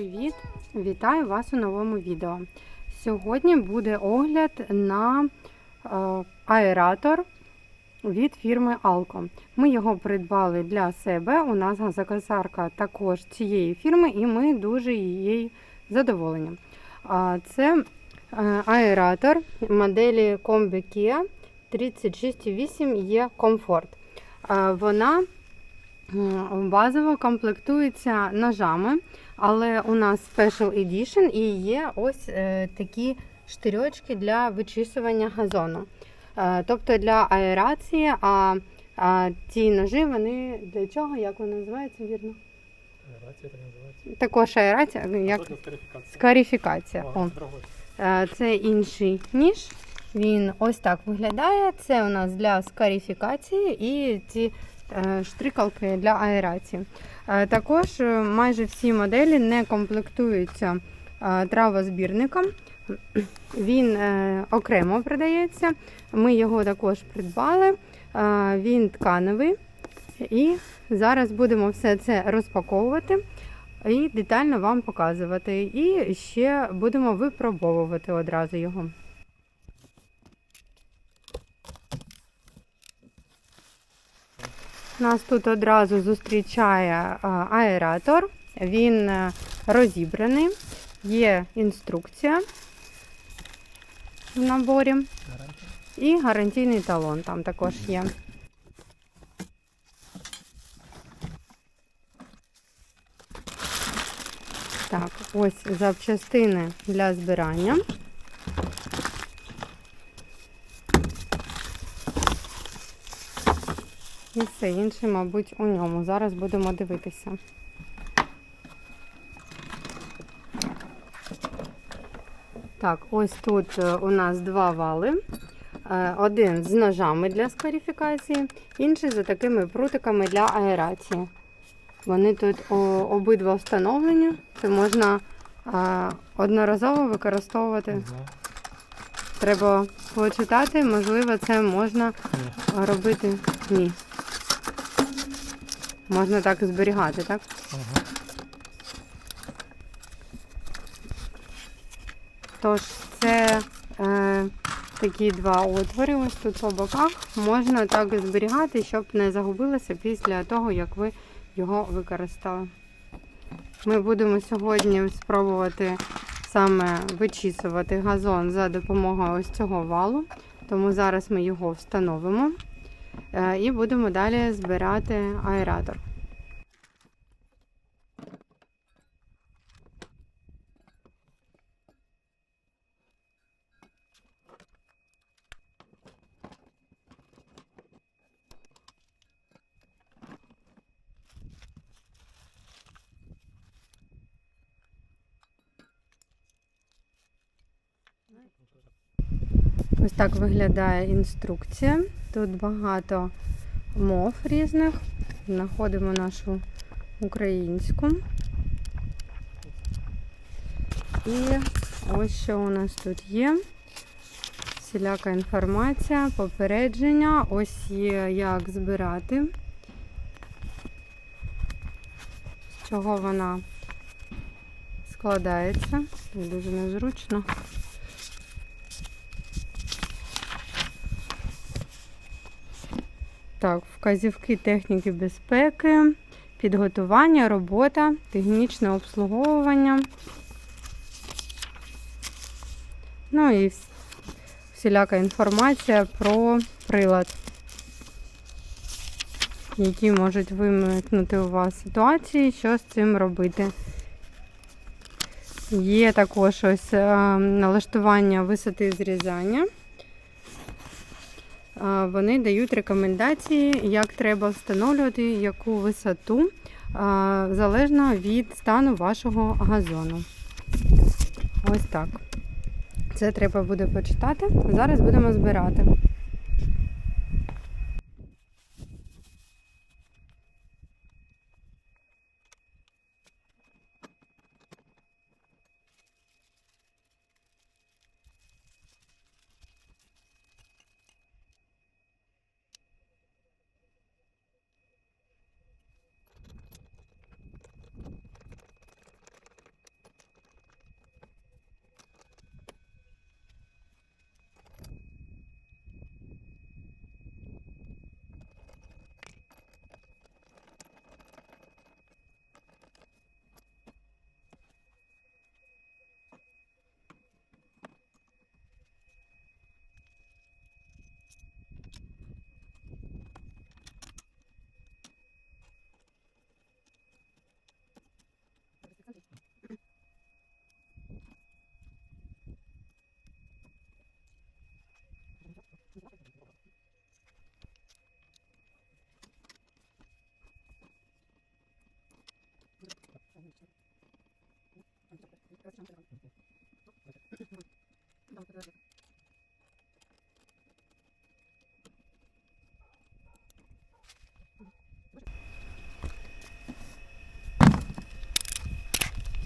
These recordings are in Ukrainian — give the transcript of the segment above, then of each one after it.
Привіт! Вітаю вас у новому відео. Сьогодні буде огляд на е, аератор від фірми Alco. Ми його придбали для себе. У нас газокосарка також цієї фірми, і ми дуже її задоволені. Це е, аератор моделі Combi Kia 36,8 є Comfort. Е, Вона базово комплектується ножами, але у нас Special Edition і є ось е, такі штирьочки для вичісування газону. Е, Тобто для аерації, а, а ці ножи вони для чого? Як вони називаються вірно? Аерація так називається. Також аерація, як скарифікація. О, О. Е, Це інший ніж. Він ось так виглядає. Це у нас для скарифікації і ці штрикалки для аерації. Е, Також е, майже всі моделі не комплектуються е, травозбірником. Він е, окремо продається. Ми його також придбали. Е, Він тканевий. І зараз будемо все це розпаковувати і детально вам показувати. І ще будемо випробовувати одразу його. Нас тут одразу зустрічає аератор. Він е, розібраний, є інструкція в наборі і гарантійний талон там також є. Так, ось запчастини для збирання. І все інше, мабуть, у ньому. Зараз будемо дивитися. Так, ось тут е, у нас два вали. Е, Один з ножами для скарифікації, інший за такими прутиками для аерації. Вони тут обидва встановлені. Це можна е, одноразово використовувати. Треба почитати, можливо, це можна робити. Ні. Можна так зберігати, так? Ага. Тож це е, такі два отвори, ось тут по боках. Можна так зберігати, щоб не загубилося після того, як ви його використали. Ми будемо сьогодні спробувати саме вичісувати газон за допомогою ось цього валу. Тому зараз ми його встановимо і будемо далі збирати аератор. Ось так виглядає інструкція. Тут багато мов різних. Знаходимо нашу українську. І ось що у нас тут є. Всіляка інформація, попередження. Ось є як збирати. З чого вона складається. Дуже незручно. Так, вказівки техніки безпеки, підготування, робота, технічне обслуговування. Ну і всіляка інформація про прилад, які можуть виникнути у вас ситуації, що з цим робити. Є також ось е, налаштування висоти зрізання. Вони дають рекомендації, як треба встановлювати яку висоту, залежно від стану вашого газону. Ось так. Це треба буде почитати. Зараз будемо збирати.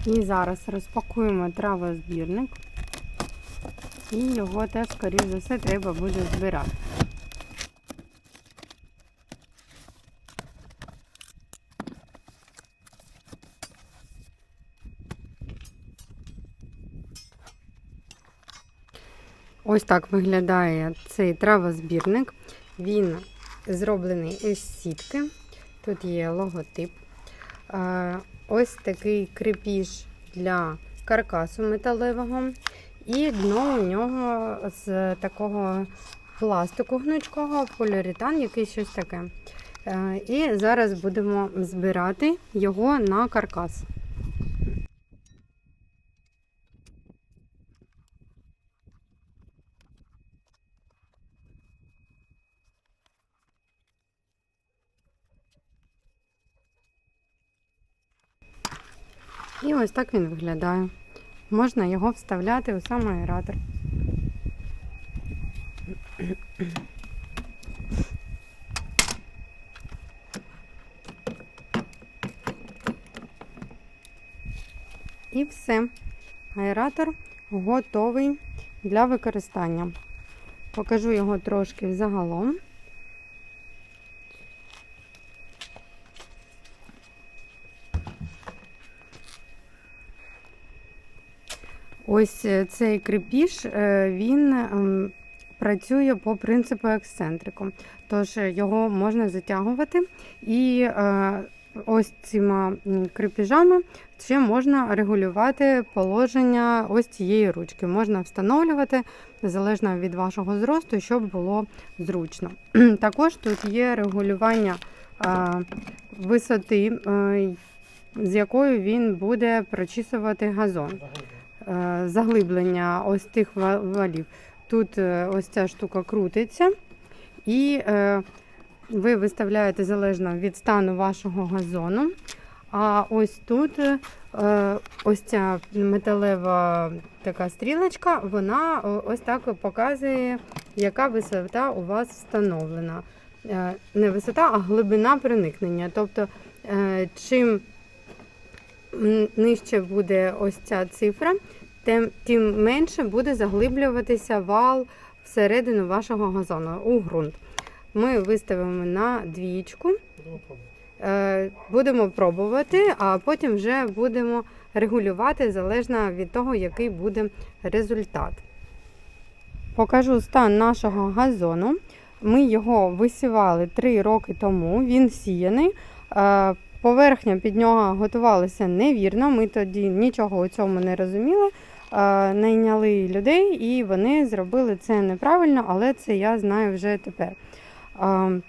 І зараз розпакуємо травозбірник. І його теж, скоріш за все, треба буде збирати. Ось так виглядає цей травозбірник. Він зроблений із сітки. Тут є логотип. Ось такий крепіж для каркасу металевого. І дно у нього з такого пластику гнучкого, поліуретан, який щось таке. Е, І зараз будемо збирати його на каркас. Ось так він виглядає. Можна його вставляти у сам аератор. І все. Аератор готовий для використання. Покажу його трошки загалом. Ось е, цей крепіж, е, він ем, працює по принципу ексцентрику. Тож е, його можна затягувати і ось цими крепіжами ще можна регулювати положення ось цієї ручки. Можна встановлювати залежно від вашого зросту, щоб було зручно. Також тут є регулювання висоти, з якою він буде прочісувати газон заглиблення ось тих ва- валів. Тут е, ось ця штука крутиться, і е, ви виставляєте залежно від стану вашого газону. А ось тут е, ось ця металева така стрілочка, вона ось так показує, яка висота у вас встановлена. Е, Не висота, а глибина проникнення. Тобто, е, чим нижче буде ось ця цифра, тим, менше буде заглиблюватися вал всередину вашого газону у ґрунт. Ми виставимо на двічку, Будемо пробувати. е, будемо пробувати, а потім вже будемо регулювати залежно від того, який буде результат. Покажу стан нашого газону. Ми його висівали 3 роки тому, він сіяний. Е, Поверхня під нього готувалася невірно. Ми тоді нічого у цьому не розуміли. Е, Найняли людей і вони зробили це неправильно, але це я знаю вже тепер. Е,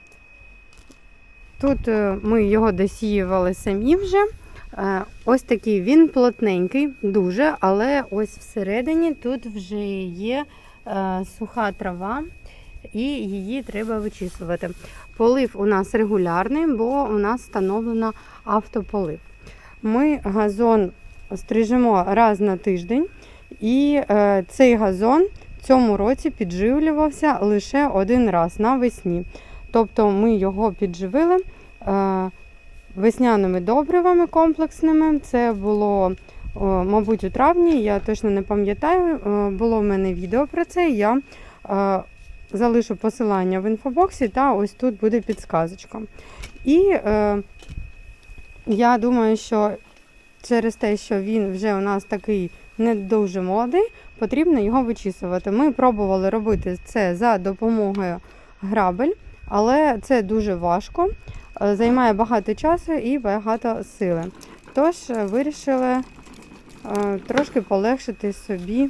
Тут е, ми його досіювали самі вже. Ось такий він плотненький, дуже, але ось всередині тут вже є суха трава, і її треба вичісувати. Полив у нас регулярний, бо у нас встановлено автополив. Ми газон стрижемо раз на тиждень, і е, цей газон в цьому році підживлювався лише один раз навесні. Тобто ми його підживили е, весняними добривами комплексними. Це було, о, мабуть, у травні, я точно не пам'ятаю. Е, Було в мене відео про це. Я е, залишу посилання в інфобоксі, та ось тут буде підсказочка. І е, я думаю, що через те, що він вже у нас такий не дуже молодий, потрібно його вичісувати. Ми пробували робити це за допомогою грабель, але це дуже важко, е, займає багато часу і багато сили. Тож е, вирішили е, трошки полегшити собі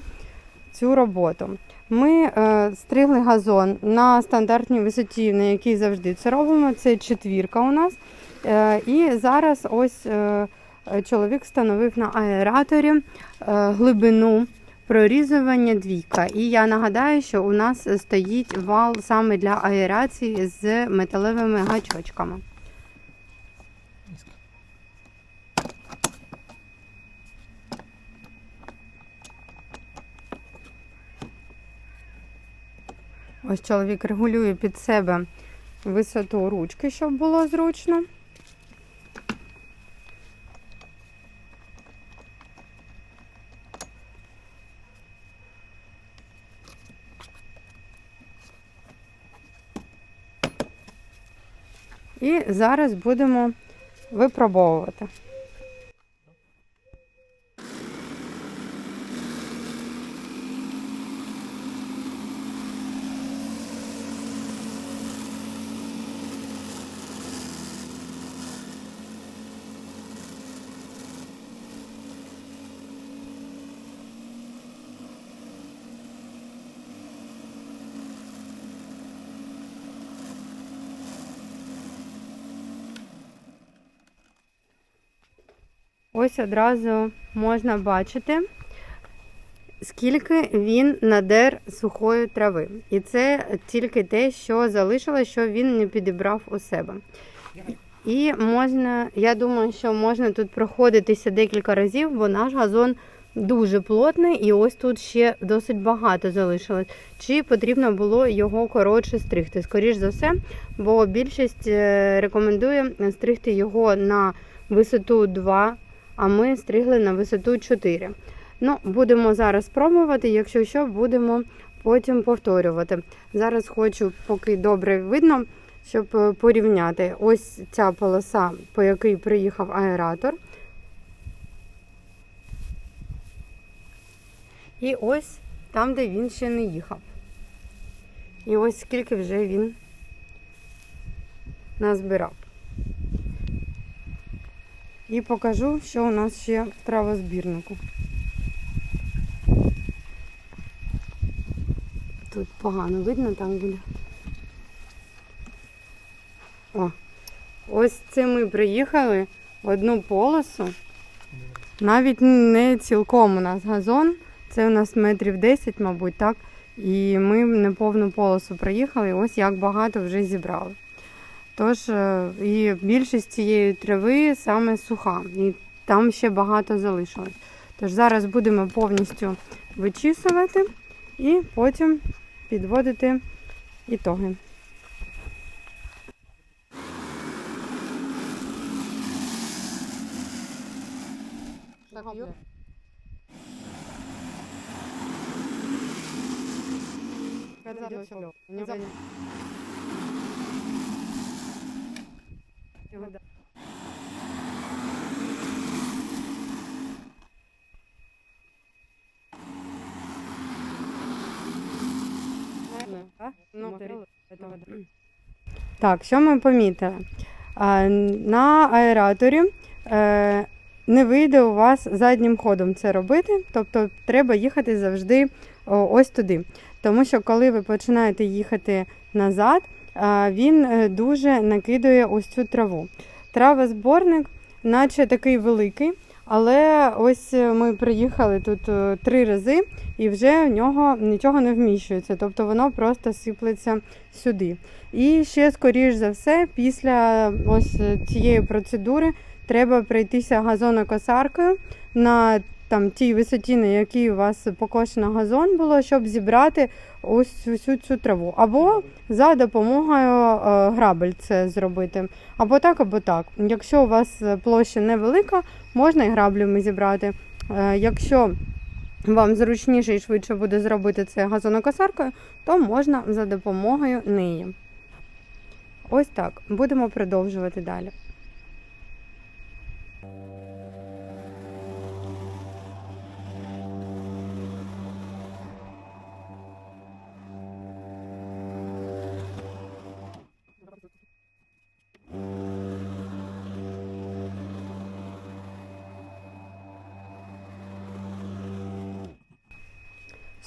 цю роботу. Ми стригли газон на стандартній висоті, на якій завжди це робимо. Це четвірка у нас. І зараз ось чоловік встановив на аераторі е, глибину прорізування двійка. І я нагадаю, що у нас стоїть вал саме для аерації з металевими гачочками. Ось чоловік регулює під себе висоту ручки, щоб було зручно. Зараз будемо випробовувати. Ось одразу можна бачити, скільки він надер сухої трави. І це тільки те, що залишилось, що він не підібрав у себе. І можна, я думаю, що можна тут проходитися декілька разів, бо наш газон дуже плотний, і ось тут ще досить багато залишилось. Чи потрібно було його коротше стригти? Скоріш за все, бо більшість е, рекомендує стригти його на висоту 2 а ми стригли на висоту 4. Ну, будемо зараз пробувати, якщо що, будемо потім повторювати. Зараз хочу, поки добре видно, щоб е, порівняти. Ось ця полоса, по якій приїхав аератор. І ось там, де він ще не їхав. І ось скільки вже він назбирав. І покажу, що у нас ще в травозбірнику. Тут погано видно, там буде. О, ось це ми приїхали в одну полосу. Навіть не цілком у нас газон. Це у нас метрів 10, мабуть, так. І ми не повну полосу проїхали. Ось як багато вже зібрали. Тож е, і більшість цієї трави саме суха, і там ще багато залишилось. Тож зараз будемо повністю вичісувати і потім підводити ітоги. Так, що ми помітили? На аераторі е, не вийде у вас заднім ходом це робити, тобто треба їхати завжди ось туди. Тому що коли ви починаєте їхати назад, він е, дуже накидує ось цю траву. Травозборник, наче такий великий, але ось е, ми приїхали тут е, три рази, і вже в нього нічого не вміщується, тобто воно просто сиплеться сюди. І ще, скоріш за все, після ось цієї процедури треба пройтися газонокосаркою на там, тій висоті, на якій у вас покошено газон було, щоб зібрати ось усю цю траву. Або за допомогою е, грабель це зробити. Або так, або так. Якщо у вас площа невелика, можна і граблями зібрати. Е, якщо вам зручніше і швидше буде зробити це газонокосаркою, то можна за допомогою неї. Ось так. Будемо продовжувати далі.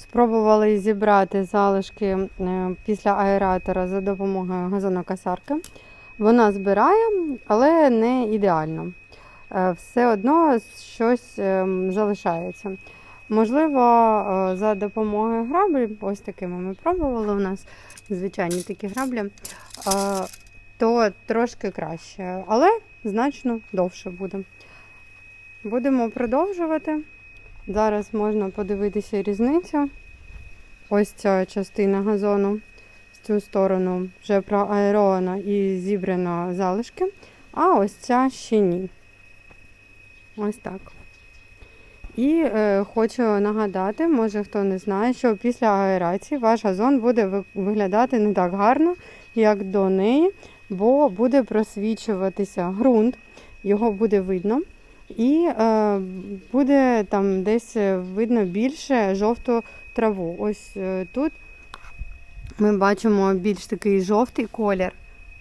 Спробували зібрати залишки е, після аератора за допомогою газонокосарки. Вона збирає, але не ідеально. Е, Все одно щось е, залишається. Можливо, за допомогою граблі, ось такими ми пробували у нас звичайні такі граблі, то трошки краще, але значно довше буде. Будемо продовжувати. Зараз можна подивитися різницю. Ось ця частина газону в цю сторону вже проаеровано і зібрано залишки, а ось ця ще ні. Ось так. І е, хочу нагадати, може хто не знає, що після аерації ваш газон буде виглядати не так гарно, як до неї, бо буде просвічуватися ґрунт, його буде видно. І е, буде там десь видно більше жовту траву. Ось е, тут ми бачимо більш такий жовтий колір.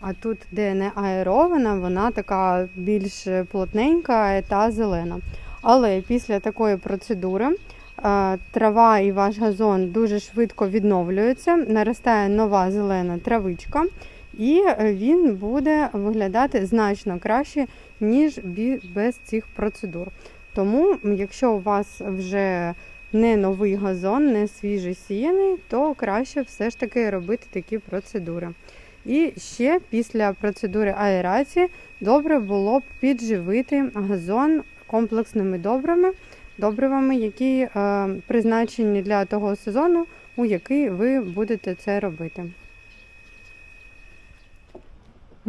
А тут, де не аерована, вона така більш плотненька та зелена. Але після такої процедури е, трава і ваш газон дуже швидко відновлюються, наростає нова зелена травичка, і е, він буде виглядати значно краще, ніж без цих процедур. Тому, якщо у вас вже не новий газон, не свіжий сіяний, то краще все ж таки робити такі процедури. І ще після процедури аерації добре було б підживити газон комплексними добрими, добривами, які е, призначені для того сезону, у який ви будете це робити.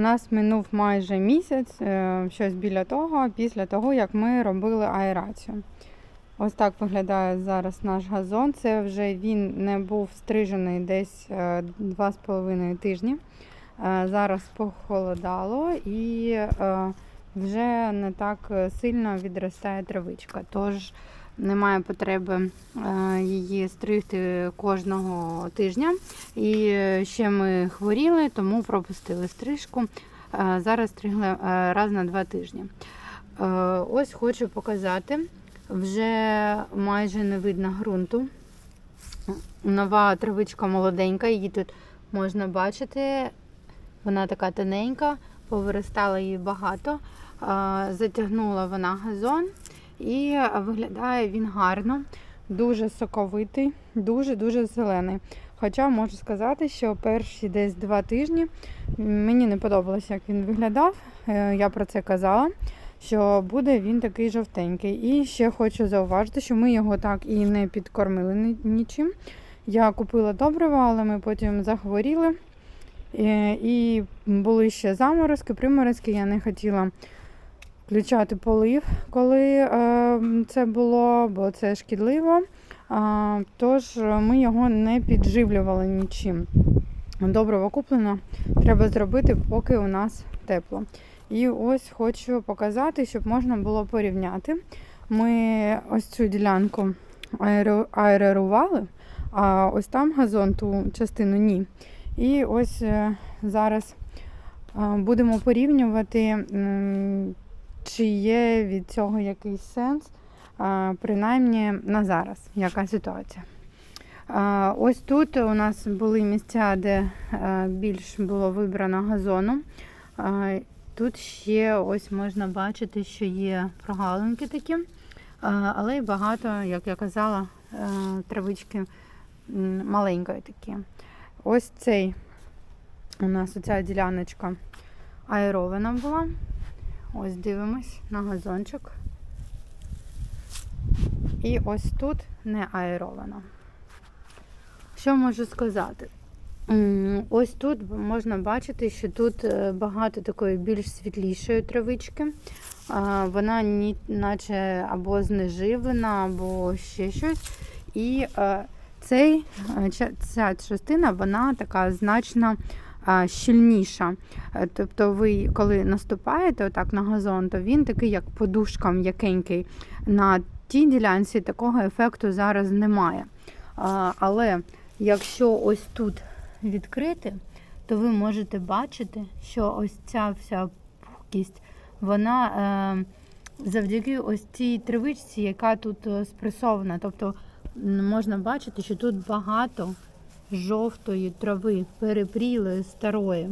У нас минув майже місяць, е, щось біля того, після того, як ми робили аерацію. Ось так виглядає зараз наш газон. Це вже він не був стрижений десь е, 2,5 тижні. Е, Зараз похолодало і е, вже не так е, сильно відростає травичка. Тож немає потреби е, її стригти кожного тижня. І е, ще ми хворіли, тому пропустили стрижку. Е, Зараз стригли раз на два тижні. Ось хочу показати. Вже майже не видно ґрунту. Нова травичка молоденька, її тут можна бачити. Вона така тоненька, повиростала її багато. Затягнула вона газон і виглядає він гарно, дуже соковитий, дуже-дуже зелений. Хоча можу сказати, що перші десь два тижні мені не подобалося, як він виглядав. Е, Я про це казала, що буде він такий жовтенький. І ще хочу зауважити, що ми його так і не підкормили нічим. Я купила добриво, але ми потім захворіли. Е, І були ще заморозки, приморозки. Я не хотіла включати полив, коли е, це було, бо це шкідливо. Тож ми його не підживлювали нічим. Добриво куплено, треба зробити, поки у нас тепло. І ось хочу показати, щоб можна було порівняти. Ми ось цю ділянку аеро- а ось там газон, ту частину ні. І ось е, зараз е, будемо порівнювати, чи є від цього якийсь сенс, принаймні на зараз, яка ситуація. Ось тут у нас були місця, де більш було вибрано газону. Тут ще ось можна бачити, що є прогалинки такі, але й багато, як я казала, травички маленької такі. Ось цей у нас оця діляночка аерована була. Ось дивимось на газончик. І ось тут не аерована. Що можу сказати? Ось тут можна бачити, що тут е, багато такої більш світлішої травички. Вона наче або знеживлена, або ще щось. І е, цей, е, ця частина вона така значно а, щільніша. Е, Тобто ви, коли наступаєте отак на газон, то він такий, як подушка м'якенький. На тій ділянці такого ефекту зараз немає. Але якщо ось тут відкрити, то ви можете бачити, що ось ця вся пухкість, вона е, завдяки ось цій травичці, яка тут е, спресована. Тобто можна бачити, що тут багато жовтої трави, перепрілої, старої.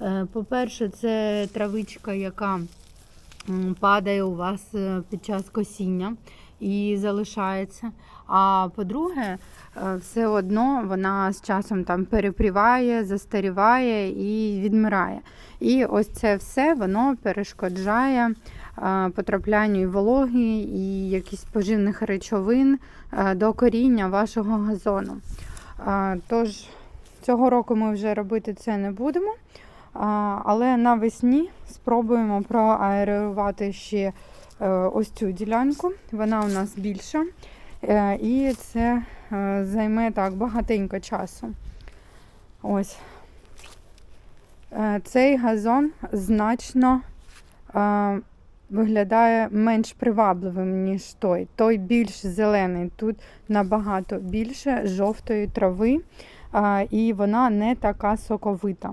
Е, По-перше, це травичка, яка падає у вас е, під час косіння і залишається. А по-друге, е, все одно вона з часом там перепріває, застаріває і відмирає. І ось це все воно перешкоджає потраплянню і вологи, і якісь поживних речовин до коріння вашого газону. Тож цього року ми вже робити це не будемо. Але навесні спробуємо проаерувати ще е, ось цю ділянку. Вона у нас більша. Е, І це е, займе так багатенько часу. Ось. Цей газон значно виглядає менш привабливим, ніж той. Той більш зелений. Тут набагато більше жовтої трави, і вона не така соковита.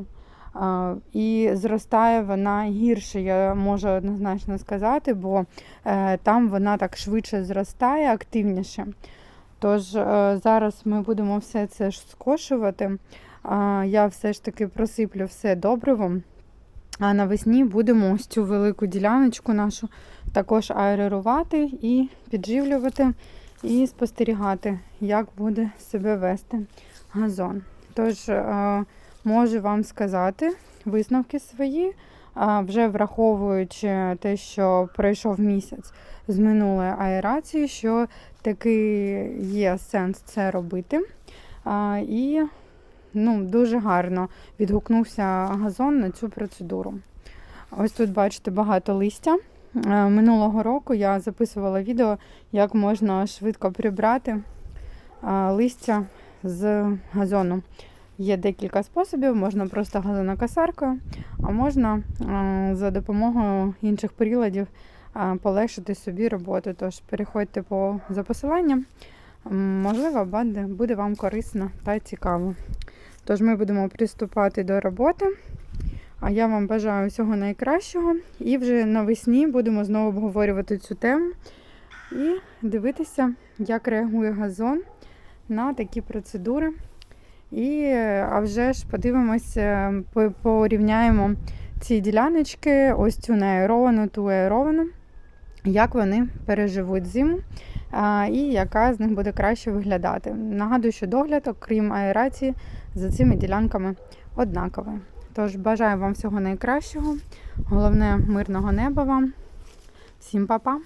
І зростає вона гірше, я можу однозначно сказати, бо е, там вона так швидше зростає, активніше. Тож е, зараз ми будемо все це скошувати. Я все ж таки просиплю все добривом. А навесні будемо ось цю велику діляночку нашу також аерувати і підживлювати, і спостерігати, як буде себе вести газон. Тож е, можу вам сказати висновки свої, вже враховуючи те, що пройшов місяць з минулої аерації, що таки є сенс це робити. І ну, дуже гарно відгукнувся газон на цю процедуру. Ось тут бачите багато листя. Е, Минулого року я записувала відео, як можна швидко прибрати е, листя з газону. Є декілька способів, можна просто газонокосаркою, а можна е, за допомогою інших приладів полегшити собі роботу. Тож переходьте по за посиланням. Можливо, буде вам корисно та цікаво. Тож ми будемо приступати до роботи. А я вам бажаю всього найкращого. І вже навесні будемо знову обговорювати цю тему і дивитися, як реагує газон на такі процедури. І а вже ж подивимося, порівняємо ці діляночки, ось цю неаеровану, ту аеровану, як вони переживуть зиму і яка з них буде краще виглядати. Нагадую, що догляд, окрім аерації, за цими ділянками однаковий. Тож бажаю вам всього найкращого. Головне мирного неба вам. Всім па-па!